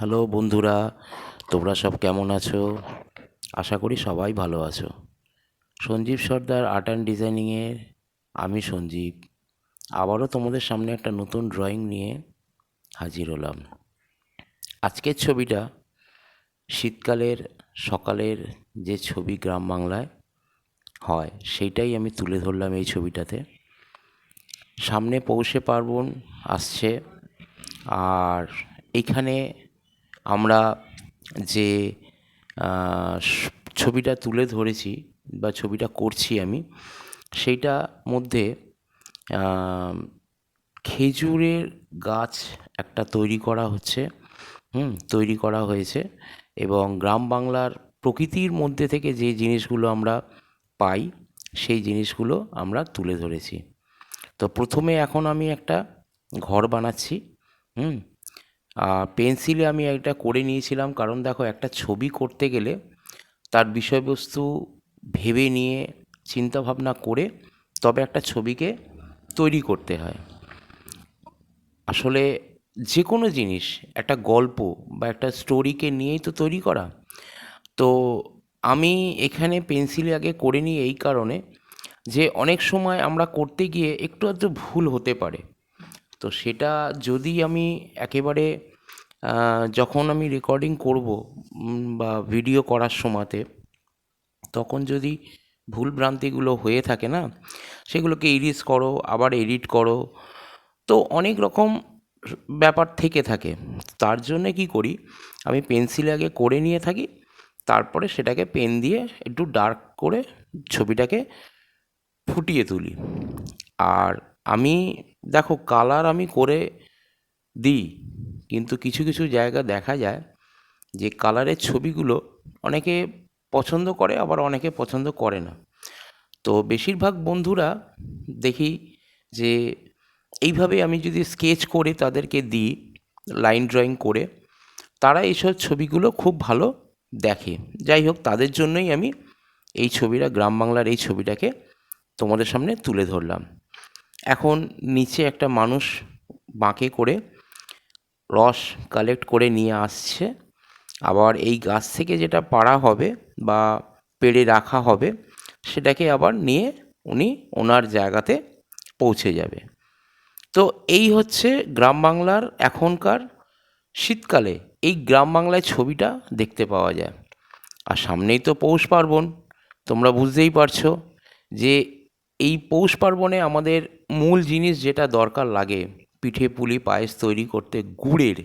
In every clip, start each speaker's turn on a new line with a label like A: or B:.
A: Hello বন্ধুরা, তোমরা সব কেমন আছো? আশা করি সবাই ভালো আছো। সঞ্জীব সর্দার আর্ট অ্যান্ড ডিজাইনিংয়ের আমি সঞ্জীব। আবারও তোমাদের সামনে একটা নতুন ড্রয়িং নিয়ে হাজির হলাম। আজকের ছবিটা শীতকালের, সকালের যে ছবি গ্রাম বাংলায় হয়, সেইটাই আমি তুলে ধরলাম এই ছবিটাতে। সামনে পৌষে পার্বণ আসছে, আর এখানে আমরা যে ছবিটা তুলে ধরেছি বা ছবিটা করছি আমি, সেইটা মধ্যে খেজুরের গাছ একটা তৈরি করা হচ্ছে, হুম, তৈরি করা হয়েছে এবং গ্রাম বাংলার প্রকৃতির মধ্যে থেকে যে জিনিসগুলো আমরা পাই, সেই জিনিসগুলো আমরা তুলে ধরেছি। তো প্রথমে এখন আমি একটা ঘর বানাচ্ছি, হুম পেন্সিলে আমি একটা করে নিয়েছিলাম। কারণ দেখো, একটা ছবি করতে গেলে তার বিষয়বস্তু ভেবে নিয়ে চিন্তা ভাবনা করে তবে একটা ছবিকে তৈরি করতে হয়। আসলে যে কোনো জিনিস, একটা গল্প বা একটা স্টোরিকে নিয়েই তো তৈরি করা। তো আমি এখানে পেন্সিলে আগে করে নিই এই কারণে যে অনেক সময় আমরা করতে গিয়ে একটু আধটু ভুল হতে পারে। তো সেটা যদি আমি একেবারে যখন আমি রেকর্ডিং করব বা ভিডিও করার সময়তে, তখন যদি ভুল ভ্রান্তিগুলো হয়ে থাকে না, সেগুলোকে ইরিজ করো, আবার এডিট করো, তো অনেক রকম ব্যাপার থেকে থাকে। তার জন্য কি করি, আমি পেন্সিলে আগে করে নিয়ে থাকি, তারপরে সেটাকে পেন দিয়ে একটু ডার্ক করে ছবিটাকে ফুটিয়ে তুলি। আর আমি, দেখো কালার আমি করে দিই, কিন্তু কিছু কিছু জায়গা দেখা যায় যে কালারের ছবিগুলো অনেকে পছন্দ করে, আবার অনেকে পছন্দ করে না। তো বেশিরভাগ বন্ধুরা দেখি যে এইভাবে আমি যদি স্কেচ করে তাদেরকে দিই লাইন ড্রয়িং করে, তারা এইসব ছবিগুলো খুব ভালো দেখে। যাই হোক, তাদের জন্যই আমি এই ছবিটা, গ্রাম বাংলার এই ছবিটাকে তোমাদের সামনে তুলে ধরলাম। এখন নিচে একটা মানুষ বাঁকে করে রস কালেক্ট করে নিয়ে আসছে। আবার এই গাছ থেকে যেটা পাড়া হবে বা পেড়ে রাখা হবে, সেটাকে আবার নিয়ে উনি ওনার জায়গাতে পৌঁছে যাবে। তো এই হচ্ছে গ্রাম বাংলার এখনকার শীতকালে এই গ্রাম বাংলায় ছবিটা দেখতে পাওয়া যায়। আর সামনেই তো পৌষ পার্বণ, তোমরা বুঝতেই পারছ যে এই পৌষ পার্বণে আমাদের মূল জিনিস যেটা দরকার লাগে, পিঠে পুলি, পায়েস তৈরি করতে, গুড়ের।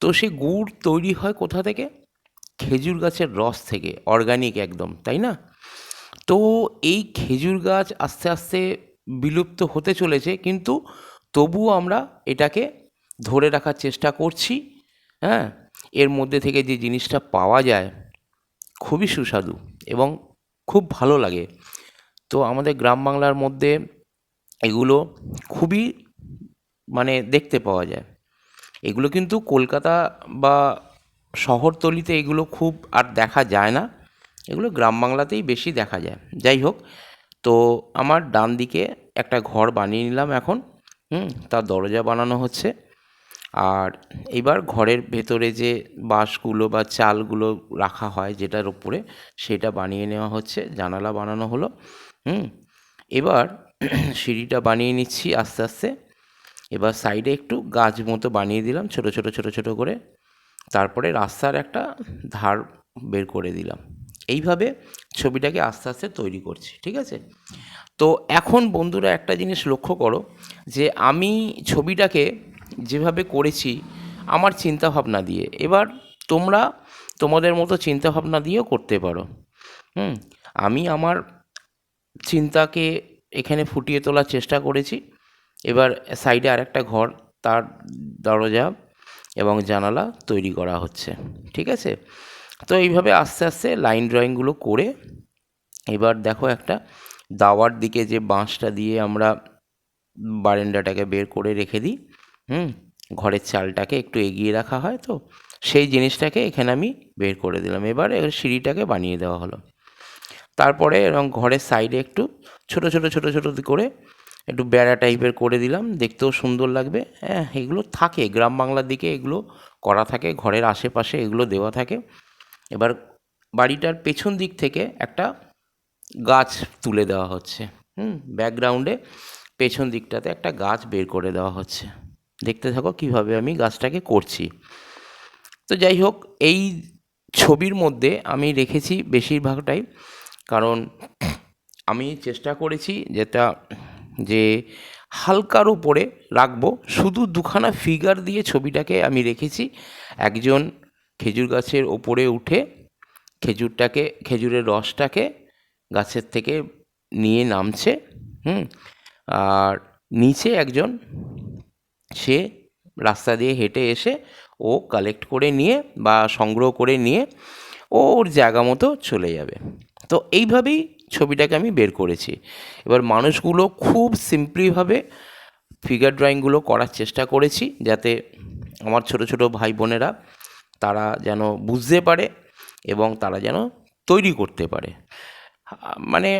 A: তো সে গুড় তৈরি হয় কোথা থেকে? খেজুর গাছের রস থেকে অর্গানিক একদম, তাই না? তো এই খেজুর গাছ আস্তে আস্তে বিলুপ্ত হতে চলেছে, কিন্তু তবুও আমরা এটাকে ধরে রাখার চেষ্টা করছি হ্যাঁ? এর মধ্যে থেকে যে জিনিসটা পাওয়া যায়, খুবই সুস্বাদু এবং খুব ভালো লাগে। তো আমাদের গ্রাম বাংলার মধ্যে এগুলো খুবই মানে দেখতে পাওয়া যায়। এগুলো কিন্তু কলকাতা বা শহরতলিতে এগুলো খুব আর দেখা যায় না। এগুলো গ্রাম বাংলাতেই বেশি দেখা যায়। যাই হোক, তো আমার ডান দিকে একটা ঘর বানিয়ে নিলাম এখন। হুম, তার দরজা বানানো হচ্ছে। আর এবার ঘরের ভেতরে যে বাঁশগুলো বা চালগুলো রাখা হয় যেটার উপরে সেটা বানিয়ে নেওয়া হচ্ছে। জানালা বানানো হলো। হুম? এবার সিঁড়িটা বানিয়ে নিচ্ছি আস্তে আস্তে। এবার সাইডে একটু গাছ মতো বানিয়ে দিলাম, ছোট ছোট ছোট ছোট করে। তারপরে রাস্তার একটা ধার বের করে দিলাম। এইভাবে ছবিটাকে আস্তে আস্তে তৈরি করছি, ঠিক আছে? তো এখন বন্ধুরা একটা জিনিস লক্ষ্য করো যে, আমি ছবিটাকে যেভাবে করেছি আমার চিন্তা ভাবনা দিয়ে, এবার তোমরা তোমাদের মতো চিন্তা ভাবনা দিয়েও করতে পারো। হুম? আমি আমার চিন্তাকে এখানে ফুটিয়ে তোলার চেষ্টা করেছি। এবার সাইডে আরেকটা ঘর, তার দরজা এবং জানালা তৈরি করা হচ্ছে, ঠিক আছে? তো এইভাবে আস্তে আস্তে লাইন ড্রয়িংগুলো করে এবার দেখো একটা দাওয়ার দিকে যে বাঁশটা দিয়ে আমরা বারান্দাটাকে বের করে রেখে দিই, হুম? ঘরের চালটাকে একটু এগিয়ে রাখা হয় তো, সেই জিনিসটাকে এখানে আমি বের করে দিলাম। এবার সিঁড়িটাকে বানিয়ে দেওয়া হলো। তারপরে এবং ঘরের সাইডে একটু ছোট ছোট ছোট ছোট করে একটু বেড়া টাইপের করে দিলাম। দেখতেও সুন্দর লাগবে। হ্যাঁ এগুলো থাকে। গ্রাম বাংলার দিকে এগুলো করা থাকে। ঘরের আশেপাশে এগুলো দেওয়া থাকে। এবার বাড়িটার পেছন দিক থেকে একটা গাছ তুলে দেওয়া হচ্ছে। হুম ব্যাকগ্রাউন্ডে পেছন দিকটাতে একটা গাছ বের করে দেওয়া হচ্ছে। দেখতে থাকো কীভাবে আমি গাছটাকে করছি। তো যাই হোক, এই ছবির মধ্যে আমি রেখেছি বেশিরভাগটাই কারণ আমি চেষ্টা করেছি যেটা, যে হালকার উপরে রাখব। শুধু দুখানা ফিগার দিয়ে ছবিটাকে আমি রেখেছি। একজন খেজুর গাছের ওপরে উঠে খেজুরটাকে, খেজুরের রসটাকে গাছের থেকে নিয়ে নামছে, হুম? আর নিচে একজন, সে রাস্তা দিয়ে হেঁটে এসে ও কালেক্ট করে নিয়ে বা সংগ্রহ করে নিয়ে ও ওর জায়গা মতো চলে যাবে। তো এইভাবেই ছবিটাকে আমি বের করেছি। এবার মানুষগুলো খুব সিম্পলিভাবে ফিগার ড্রয়িংগুলো করার চেষ্টা করেছি যাতে আমার ছোট ছোট ভাই বোনেরা তারা যেন বুঝতে পারে এবং তারা যেন তৈরি করতে পারে। মানে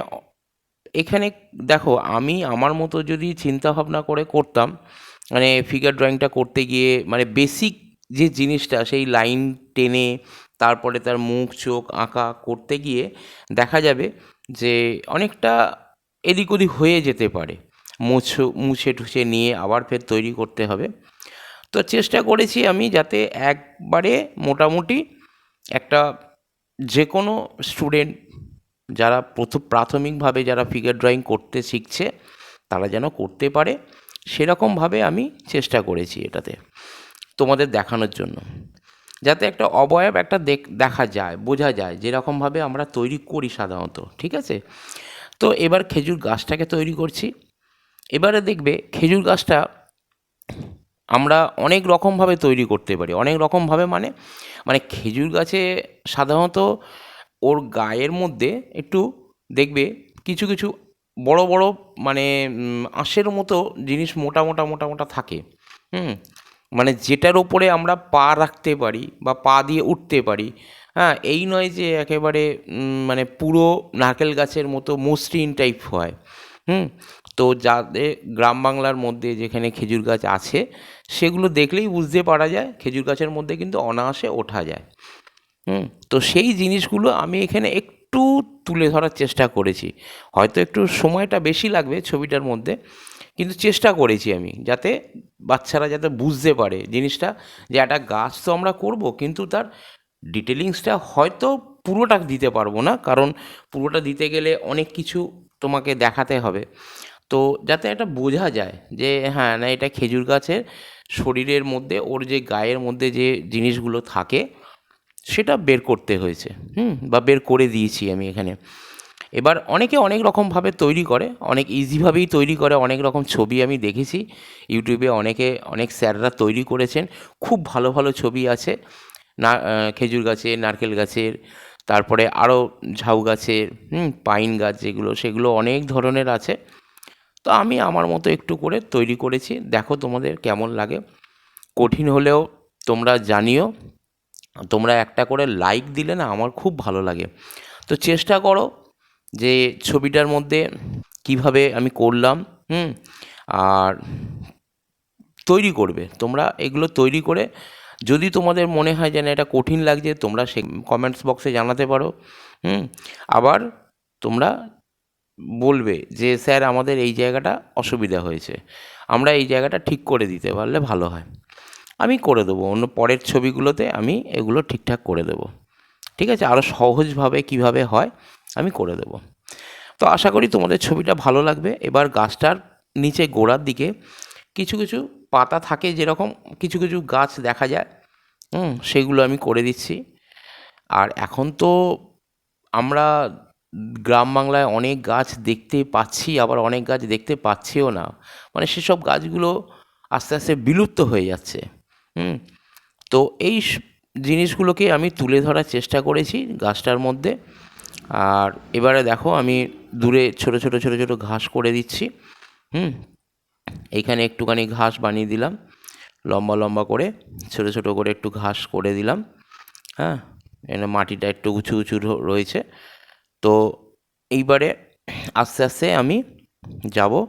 A: এখানে দেখো আমি আমার মতো যদি চিন্তা ভাবনা করে করতাম মানে ফিগার ড্রয়িংটা করতে গিয়ে মানে বেসিক যে জিনিসটা সেই লাইন টেনে তারপরে তার মুখ, চোখ, আঁকা করতে গিয়ে দেখা যাবে যে অনেকটা এদিক ওদিক হয়ে যেতে পারে। মুছো, মুছে ঠুছে নিয়ে আবার ফের তৈরি করতে হবে। তো চেষ্টা করেছি আমি যাতে একবারে মোটামুটি একটা যে কোনো স্টুডেন্ট যারা প্রথম প্রাথমিকভাবে যারা ফিগার ড্রয়িং করতে শিখছে, তারা যেন করতে পারে। সেরকমভাবে আমি চেষ্টা করেছি এটাতে। তোমাদের দেখানোর জন্য। যাতে একটা অবয়ব একটা দেখ যায়, বোঝা যায় যেরকমভাবে আমরা তৈরি করি সাধারণত, ঠিক আছে? তো এবার খেজুর গাছটাকে তৈরি করছি। এবারে দেখবে খেজুর গাছটা আমরা অনেক রকমভাবে তৈরি করতে পারি। অনেক রকমভাবে মানে মানে খেজুর গাছে সাধারণত ওর গায়ের মধ্যে একটু দেখবে কিছু কিছু বড় বড় মানে আঁশের মতো জিনিস মোটা মোটা মোটা মোটা থাকে। হুম? মানে যেটার ওপরে আমরা পা রাখতে পারি বা পা দিয়ে উঠতে পারি হ্যাঁ এই নয় যে একেবারে মানে পুরো নারকেল গাছের মতো মসৃণ টাইপ হয়, হুম? তো যাদের গ্রাম বাংলার মধ্যে যেখানে খেজুর গাছ আছে, সেগুলো দেখলেই বুঝতে পারা যায়, খেজুর গাছের মধ্যে কিন্তু অনায়াসে ওঠা যায়, হুম? তো সেই জিনিসগুলো আমি এখানে একটু তুলে ধরার চেষ্টা করেছি। হয়তো একটু সময়টা বেশি লাগবে ছবিটার মধ্যে কিন্তু চেষ্টা করেছি আমি যাতে বাচ্চারা যাতে বুঝতে পারে জিনিসটা যে একটা গাছ তো আমরা করব, কিন্তু তার ডিটেলিংসটা হয়তো পুরোটা দিতে পারব না, কারণ পুরোটা দিতে গেলে অনেক কিছু তোমাকে দেখাতে হবে। তো যাতে একটা বোঝা যায় যে হ্যাঁ না, এটা খেজুর গাছের শরীরের মধ্যে, ওর যে গায়ের মধ্যে যে জিনিসগুলো থাকে, সেটা বের করতে হয়েছে। হুম, বা বের করে দিয়েছি আমি এখানে। এবার অনেকে অনেক রকমভাবে তৈরি করে, অনেক ইজিভাবেই তৈরি করে, অনেক রকম ছবি আমি দেখেছি। ইউটিউবে অনেকে, অনেক স্যাররা তৈরি করেছেন, খুব ভালো ভালো ছবি আছে। না খেজুর গাছের, নারকেল গাছের, তারপরে আরও ঝাউ গাছের, হুম, পাইন গাছ যেগুলো, সেগুলো অনেক ধরনের আছে। তো আমি আমার মতো একটু করে তৈরি করেছি। দেখো তোমাদের কেমন লাগে। কঠিন হলেও তোমরা জানিও। তোমরা একটা করে লাইক দিলে না আমার খুব ভালো লাগে। তো চেষ্টা করো যে ছবিটার মধ্যে কীভাবে আমি করলাম, হুম, আর তৈরি করবে। তোমরা এগুলো তৈরি করে যদি তোমাদের মনে হয় যে না এটা কঠিন লাগছে, তোমরা সে কমেন্টস বক্সে জানাতে পারো, হুম, আবার তোমরা বলবে যে, স্যার, আমাদের এই জায়গাটা অসুবিধা হয়েছে। আমরা এই জায়গাটা ঠিক করে দিতে পারলে ভালো হয়। আমি করে দেবো। অন্য পরের ছবিগুলোতে আমি এগুলো ঠিকঠাক করে দেবো। ঠিক আছে? আরও সহজভাবে কীভাবে হয়? আমি করে দেবো। তো আশা করি তোমাদের ছবিটা ভালো লাগবে। এবার গাছটার নিচে গোড়ার দিকে কিছু কিছু পাতা থাকে যেরকম, কিছু কিছু গাছ দেখা যায়। হুম, সেগুলো আমি করে দিচ্ছি। আর এখন তো আমরা গ্রাম বাংলায় অনেক গাছ দেখতে পাচ্ছি, আবার অনেক গাছ দেখতে পাচ্ছিও না। মানে সেসব গাছগুলো আস্তে আস্তে বিলুপ্ত হয়ে যাচ্ছে। হুম, তো এই জিনিসগুলোকে আমি তুলে ধরার চেষ্টা করেছি গাছটার মধ্যে। আর এবারে দেখো আমি দূরে ছোট ছোট ছোট ছোট ঘাস করে দিচ্ছি। হুম? এইখানে একটুখানি ঘাস বানিয়ে দিলাম। লম্বা লম্বা করে, ছোট ছোট করে একটু ঘাস করে দিলাম। হ্যাঁ? এখানে মাটিটা একটু উঁচু উঁচু রয়েছে। তো এইবারে আস্তে আস্তে আমি যাব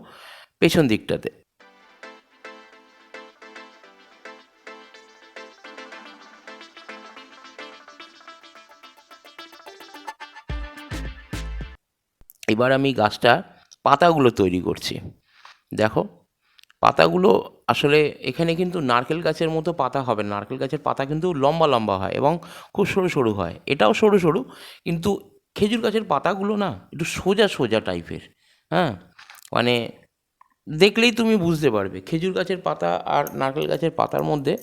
A: পেছন দিকটাতে। এবার আমি গাছটা পাতাগুলো তৈরি করছি। দেখো, পাতাগুলো আসলে এখানে কিন্তু নারকেল গাছের মতো পাতা হবে। নারকেল গাছের পাতা কিন্তু লম্বা লম্বা হয় এবং খুব সরু সরু হয়। এটাও সরু সরু, কিন্তু খেজুর গাছের পাতাগুলো না একটু সোজা সোজা টাইপের হ্যাঁ? মানে দেখলেই তুমি বুঝতে পারবে, খেজুর গাছের পাতা আর নারকেল গাছের পাতার মধ্যে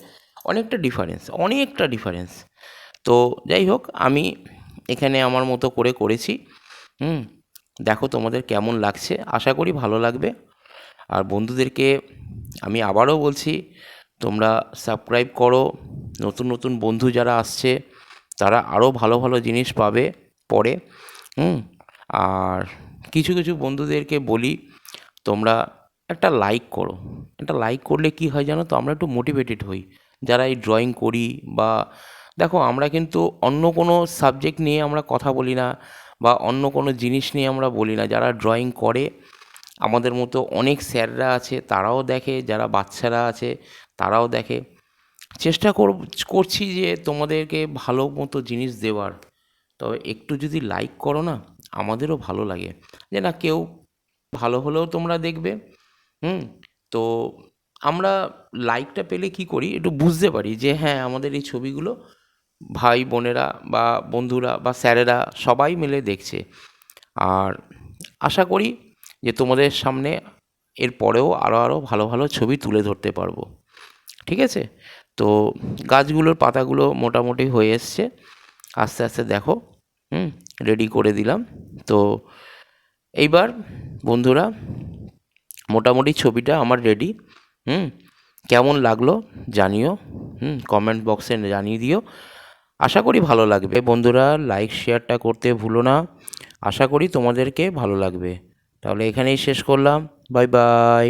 A: অনেকটা ডিফারেন্স অনেকটা ডিফারেন্স তো যাই হোক, আমি এখানে আমার মতো করে করেছি, হুম? দেখো তোমাদের কেমন লাগছে, আশা করি ভালো লাগবে। আর বন্ধুদেরকে আমি আবারও বলছি, তোমরা সাবস্ক্রাইব করো, নতুন নতুন বন্ধু যারা আসছে, তারা আরও ভালো ভালো জিনিস পাবে পরে, হুম। আর কিছু কিছু বন্ধুদেরকে বলি, তোমরা একটা লাইক করো। একটা লাইক করলে কি হয় জানো তো, আমরা একটু মোটিভেটেড হই। যারা এই ড্রয়িং করি বা, দেখো আমরা কিন্তু অন্য কোনো সাবজেক্ট নিয়ে আমরা কথা বলি না বা অন্য কোনো জিনিস নিয়ে আমরা বলি না। যারা ড্রয়িং করে, আমাদের মতো অনেক স্যাররা আছে, তারাও দেখে। যারা বাচ্চারা আছে, তারাও দেখে। চেষ্টা কর করছি যে তোমাদেরকে ভালো মতো জিনিস দেওয়ার। তবে একটু যদি লাইক করো না, আমাদেরও ভালো লাগে। যে না, কেউ ভালো হলেও তোমরা দেখবে। হুম? তো আমরা লাইকটা পেলে কি করি? একটু বুঝতে পারি যে হ্যাঁ আমাদের এই ছবিগুলো ভাই বোনেরা বা বন্ধুরা বা স্যারেরা সবাই মিলে দেখছে। আর আশা করি যে তোমাদের সামনে এর পরেও আরও আরও ভালো ভালো ছবি তুলে ধরতে পারব। ঠিক আছে? তো গাছগুলোর পাতাগুলো মোটামুটি হয়ে এসছে। আস্তে আস্তে দেখো, হুম রেডি করে দিলাম। তো এইবার বন্ধুরা, মোটামুটি ছবিটা আমার রেডি হুম, কেমন লাগল জানিও, হুম কমেন্ট বক্সে জানিয়ে দিও। আশা করি ভালো লাগবে। বন্ধুরা লাইক শেয়ারটা করতে ভুলো না। আশা করি তোমাদেরকে ভালো লাগবে। তাহলে এখানেই শেষ করলাম। Bye bye